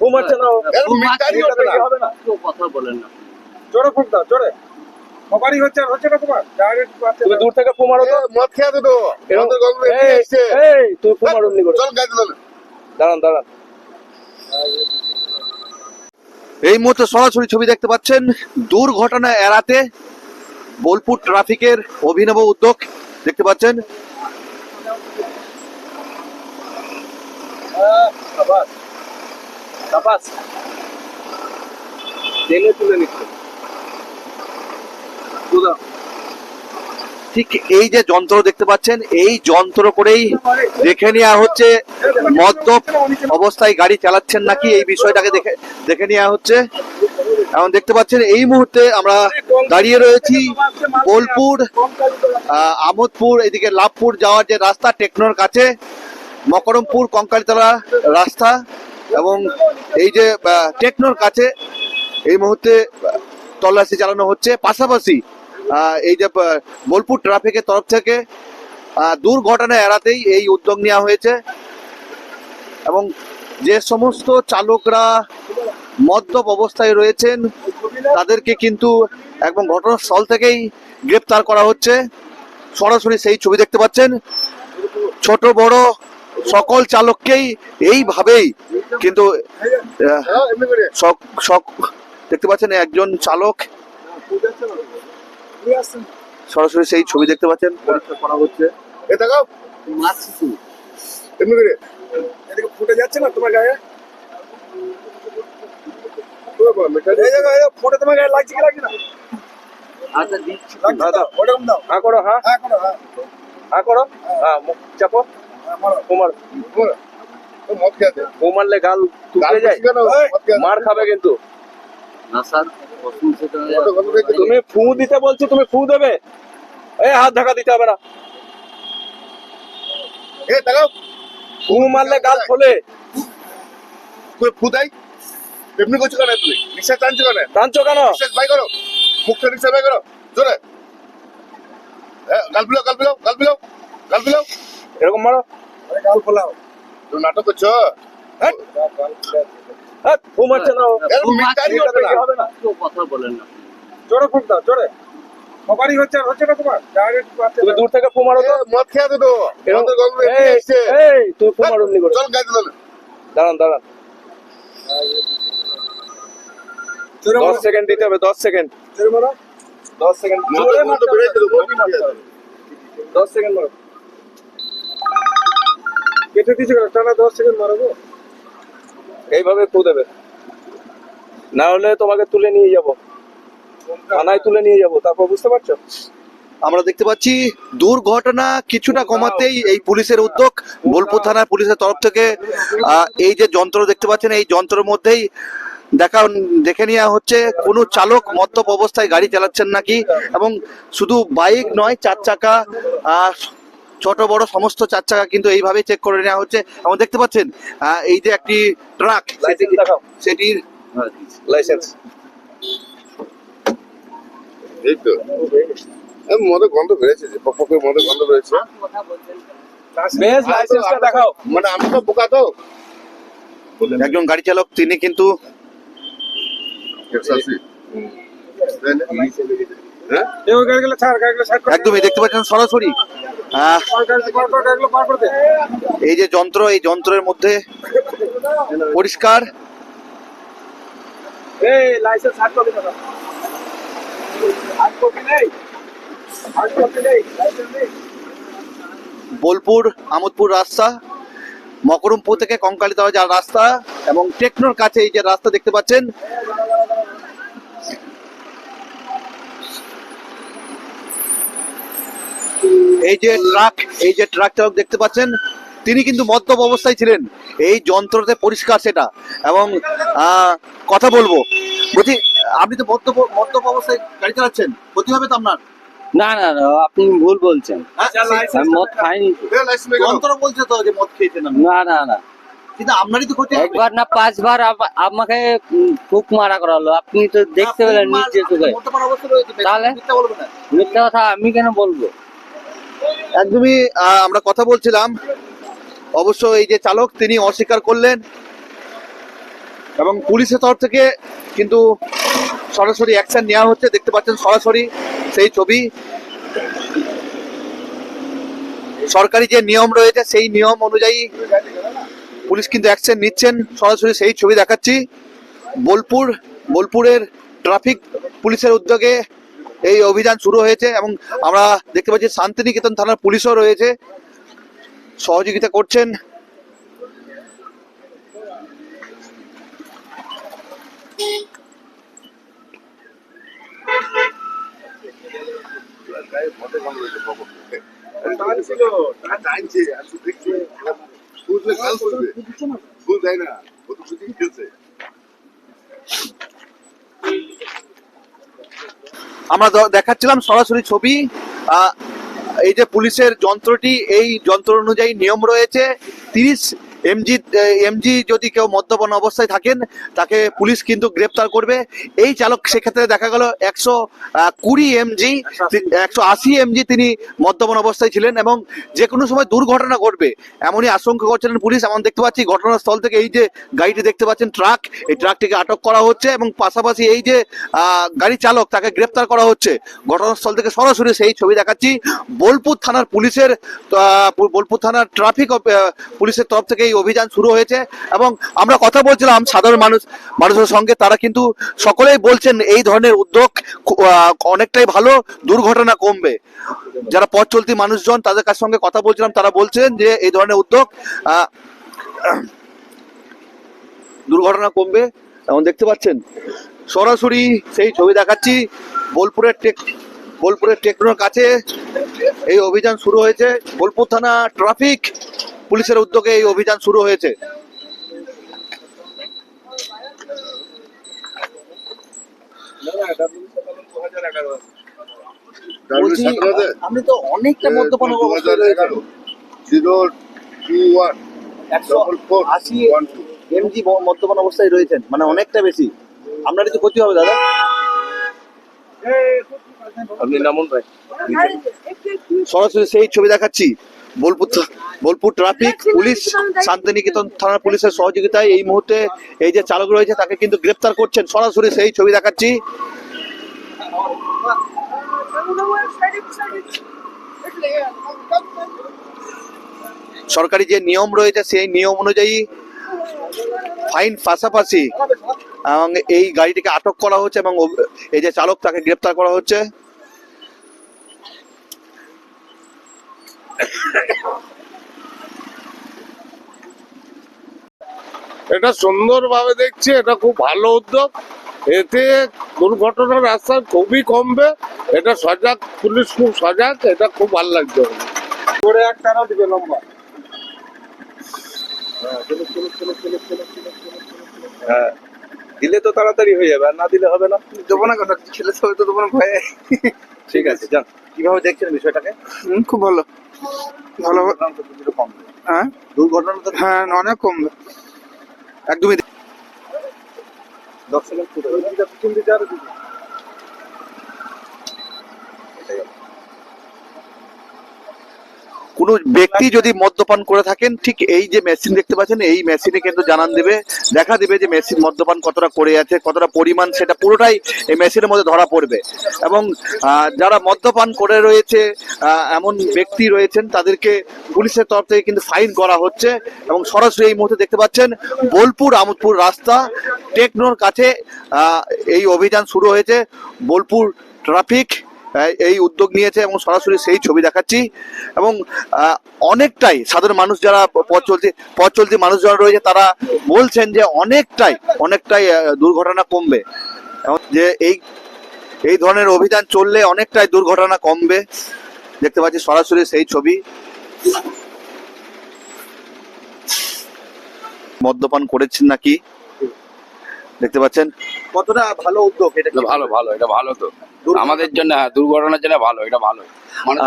ঘুম হচ্ছে না হবে না। কথা বলেন না। জোরে ফুক দাও জোরে। সবারই হচ্ছে আর হচ্ছে না তোমার? ডাইরেক্ট তুমি দূর থেকে ফু তো। মদ খেয়ে তো এরকম- মদের গন্ধ এই, তুই ফু মারো করে। চল গাড়ি চল। দাঁড়ান দাঁড়ান। এই মুহূর্তে সরাসরি ছবি দেখতে পাচ্ছেন দুর্ঘটনা এড়াতে বোলপুর ট্রাফিকের অভিনব উদ্যোগ। দেখতে পাচ্ছেন। সাবাস। টেনে তুলে নিচ্ছে। ঠিক এই যে যন্ত্র দেখতে পাচ্ছেন, এই যন্ত্র করেই দেখে নেওয়া হচ্ছে, মদ্যপ অবস্থায় গাড়ি চালাচ্ছেন নাকি এই বিষয়টাকে দেখে দেখে নেওয়া হচ্ছে। এখন দেখতে পাচ্ছেন, এই মুহূর্তে আমরা দাঁড়িয়ে রয়েছি বোলপুর আমোদপুর, এদিকে লাভপুর যাওয়ার যে রাস্তা, টেকনোর কাছে, মকরমপুর কঙ্কালীতলা রাস্তা। এবং এই যে টেকনোর কাছে এই মুহূর্তে তল্লাশি চালানো হচ্ছে। পাশাপাশি এই যে বোলপুর ট্রাফিকের তরফ থেকে দুর্ঘটনা এড়াতেই এই উদ্যোগ নেওয়া হয়েছে। এবং যে সমস্ত চালকরা মদ্যপ অবস্থায় রয়েছেন, তাদেরকে কিন্তু একদম ঘটনাস্থল থেকেই গ্রেপ্তার করা হচ্ছে। সরাসরি সেই ছবি দেখতে পাচ্ছেন। ছোট, বড় সকল চালককেই এইভাবেই কিন্তু হ্যাঁ, দেখতে পাচ্ছেন একজন চালক। সরাসরি সেই ছবি দেখতে পাচ্ছেন পরীক্ষা করা হচ্ছে। এ দেখাও। এমনি করে। এদিকে ফুটে যাচ্ছে না তোমার গায়ে? ফুটে তোমার গায়ে লাগছে কি লাগছে না? আচ্ছা। হ্যাঁ করো হ্যাঁ। হ্যাঁ করো হ্যাঁ। হ্যাঁ করো। হ্যাঁ মুখ চাপো। হ্যাঁ, ফু ও মারলে গাল টুকে যায়। মার খাবে কিন্তু। না স্যার তুমি ফু দিতে বলছো তুমি ফু দেবে। এই হাত ধাক্কা দিতে হবে না। এ দেখাও ফু মারলে গাল খোলে তুই ফুদাই এমনি করছ কেন তুমি? নিঃশ্বাস টানছো কেন? টানছো কেন? নিঃশ্বাস বাই করো। মুখটা নিঃশ্বাস বাই করো। জোরে। গাল বিলাও গাল বিলাও গাল বিলাও গাল বিলাও এরকম মারো। গাল ফোলাও। তুমি কথা বলেন না। জোরে জোরে হচ্ছে হচ্ছে না তোমার? ডাইরেক্ট দূর থেকে ফু তো? মদ খেয়ে তো? এরকম- মদের গন্ধ এই, তুই ফু মারো চল গাড়ি চল। দাঁড়ান দাঁড়ান। জোরে দশ মারো। সেকেন্ড দিতে হবে দশ সেকেন্ড জোরে মারো। দশ সেকেন্ড। দশ সেকেন্ড মারো। কেটে দিয়েছে টানা দশ সেকেন্ড মারবো? এইভাবে ফু দেবে। না হলে তোমাকে তুলে নিয়ে যাব। থানায় তুলে নিয়ে যাব। তারপর বুঝতে পারছ? আমরা দেখতে পাচ্ছি দুর্ঘটনা কিছুটা কমাতেই এই পুলিশের উদ্যোগ। বোলপুর থানার পুলিশের তরফ থেকে আহ, এই যে যন্ত্র দেখতে পাচ্ছেন এই যন্ত্রের মধ্যেই দেখা দেখে নেওয়া হচ্ছে কোনো চালক মদ্যপ অবস্থায় গাড়ি চালাচ্ছেন নাকি? এবং শুধু বাইক নয় চার চাকা আহ, ছোট বড় সমস্ত চার চাকা কিন্তু এইভাবে চেক করে নেওয়া হচ্ছে। এবং দেখতে পাচ্ছেন এই যে একটি ট্রাক লাইসেন্স সেটির হ্যাঁ লাইসেন্স এই তো। মদের গন্ধ বেড়েছে যে পকে মদের গন্ধ বেড়েছে। বেশ লাইসেন্সটা দেখাও। মানে আমি তো বোকা তো। একজন গাড়ি চালক তিনি কিন্তু হ্যাঁ? একদমই দেখতে পাচ্ছেন সরাসরি এই যে যন্ত্র, এই যন্ত্রের মধ্যে পরিষ্কার। বোলপুর, আমোদপুর রাস্তা, মকরমপুর থেকে কঙ্কালীতলা যার রাস্তা এবং টেকনোর কাছে এই যে রাস্তা দেখতে পাচ্ছেন। এই যে ট্রাক এই যে ট্রাক চালক দেখতে পাচ্ছেন তিনি কিন্তু মদ্যপ অবস্থায় ছিলেন। এই যন্ত্রতে পরিষ্কার সেটা। এবং কথা বলব। বলছি আপনি তো মদ্যপ মদ্যপ অবস্থায় গাড়ি চালাচ্ছেন। ক্ষতি হবে তো আপনার? না না না আপনি ভুল বলছেন। আমি লাইসেন্স মদ খাইনি। যন্ত্র বলছে তো যে মদ খেয়েছেন না না না। কিন্তু আপনারই তো ক্ষতি একবার না পাঁচবার আমাকে মারা করা হলো আপনি তো দেখতে পেলেন নিচে চোখে। তাহলে? মিথ্যা কথা আমি কেন বলব? একদমই আমরা কথা বলছিলাম। অবশ্য এই যে চালক, তিনি অস্বীকার করলেন। এবং পুলিশের তরফ থেকে কিন্তু সরাসরি অ্যাকশন নেওয়া হচ্ছে। দেখতে পাচ্ছেন সরাসরি সেই ছবি। সরকারি যে নিয়ম রয়েছে, সেই নিয়ম অনুযায়ী পুলিশ কিন্তু অ্যাকশন নিচ্ছেন। সরাসরি সেই ছবি দেখাচ্ছি। বোলপুর, বোলপুরের ট্রাফিক পুলিশের উদ্যোগে এই অভিযান শুরু হয়েছে এবং আমরা দেখতে পাচ্ছি শান্তিনিকেতন থানার পুলিশও রয়েছে। সহযোগিতা করছেন। টানছিল টানছে আর শুধু দেখছি বুঝলে কাল বুঝবে বুঝ দেয় না ও তো বুঝে গেছে আমরা দেখাচ্ছিলাম সরাসরি ছবি। এই যে পুলিশের যন্ত্রটি এই যন্ত্র অনুযায়ী নিয়ম রয়েছে। তিরিশ এমজি এমজি যদি কেউ মদ্যপান অবস্থায় থাকেন, তাকে পুলিশ কিন্তু গ্রেপ্তার করবে। এই চালক সেক্ষেত্রে দেখা গেল একশো কুড়ি এমজি, একশো আশি এমজি তিনি মদ্যপান অবস্থায় ছিলেন এবং যে কোনো সময় দুর্ঘটনা ঘটবে। এমনই আশঙ্কা করছিলেন পুলিশ। এমন দেখতে পাচ্ছি ঘটনাস্থল থেকে এই যে গাড়িটি দেখতে পাচ্ছেন, ট্রাক, এই ট্রাকটিকে আটক করা হচ্ছে এবং পাশাপাশি এই যে গাড়ি চালক তাকে গ্রেপ্তার করা হচ্ছে। ঘটনাস্থল থেকে সরাসরি সেই ছবি দেখাচ্ছি। বোলপুর থানার পুলিশের বোলপুর থানার ট্রাফিক পুলিশের তরফ থেকে এই অভিযান শুরু হয়েছে এবং আমরা কথা বলছিলাম সাধারণ মানুষ, মানুষের সঙ্গে, তারা কিন্তু সকলেই বলছেন এই ধরনের উদ্যোগ অনেকটাই ভালো, দুর্ঘটনা কমবে। যারা পথ চলতি মানুষজন, তাদের কাছ সঙ্গে কথা বলছিলাম, তারা বলছেন যে এই ধরনের উদ্যোগ দুর্ঘটনা কমবে। এবং দেখতে পাচ্ছেন, সরাসরি সেই ছবি দেখাচ্ছি, বোলপুরের টেক, বোলপুরের টেকনোর কাছে এই অভিযান শুরু হয়েছে। বোলপুর থানা ট্রাফিক পুলিশের উদ্যোগে এই অভিযান শুরু হয়েছে। তো অনেকটা মদ্যপান আশি এমজি মদ্যপান অবস্থায় রয়েছেন মানে অনেকটা বেশি। আপনার কিছু ক্ষতি হবে দাদা। আপনি নামুন ভাই। সরাসরি সেই ছবি দেখাচ্ছি বোলপুর বোলপুর ট্রাফিক পুলিশ শান্তিনিকেতন থানার পুলিশের সহযোগিতায় এই মুহূর্তে এই যে চালক রয়েছে তাকে কিন্তু গ্রেপ্তার করছেন। সরাসরি সেই ছবি দেখাচ্ছি। সরকারি যে নিয়ম রয়েছে সেই নিয়ম অনুযায়ী ফাইন পাশাপাশি এবং এই গাড়িটিকে আটক করা হচ্ছে এবং এই যে চালক তাকে গ্রেপ্তার করা হচ্ছে। এটা সুন্দরভাবে দেখছি এটা খুব ভালো উদ্যোগ। এতে দুর্ঘটনার রাস্তা খুবই কমবে এটা সজাগ পুলিশ খুব সজাগ এটা খুব ভালো লাগছে। করে এক টানা দিবে লম্বা। হ্যাঁ দিলে তো তাড়াতাড়ি হয়ে যাবে আর না দিলে হবে না। দেবো না কথা ছেলে সবাই তো দেবো না ভয়ে। ঠিক আছে যান। কীভাবে দেখছেন বিষয়টাকে? হুম, খুব ভালো। ভালো। হ্যাঁ দুর্ঘটনা তো হ্যাঁ অনেক কমবে। একদমই দশ সেকেন্ড ফুটে যাবে। পিছন দিকে আরও দিবে কোনো ব্যক্তি যদি মদ্যপান করে থাকেন, ঠিক এই যে মেশিন দেখতে পাচ্ছেন, এই মেশিনে কিন্তু জানান দেবে, দেখা দেবে যে মেশিন মদ্যপান কতটা করে আছে, কতটা পরিমাণ, সেটা পুরোটাই এই মেশিনের মধ্যে ধরা পড়বে। এবং যারা মদ্যপান করে রয়েছে এমন ব্যক্তি রয়েছেন, তাদেরকে পুলিশের তরফ থেকে কিন্তু ফাইন করা হচ্ছে। এবং সরাসরি এই মুহূর্তে দেখতে পাচ্ছেন, বোলপুর, আমোদপুর রাস্তা, টেকনোর কাছে এই অভিযান শুরু হয়েছে। বোলপুর ট্রাফিক এই উদ্যোগ নিয়েছে এবং সরাসরি সেই ছবি দেখাচ্ছি। এবং অনেকটাই সাধারণ মানুষ যারা পথ চলতি পথ চলতি মানুষ যারা রয়েছে, তারা বলছেন যে অনেকটাই অনেকটাই দুর্ঘটনা কমবে। যে এই এই ধরনের অভিযান চললে অনেকটাই দুর্ঘটনা কমবে। দেখতে পাচ্ছি সরাসরি সেই ছবি। মদ্যপান করেছেন নাকি? দেখতে পাচ্ছেন। কতটা ভালো উদ্যোগ এটা ভালো ভালো এটা ভালো তো। আমাদের জন্য হ্যাঁ দুর্ঘটনার জন্য ভালো এটা ভালো। মানে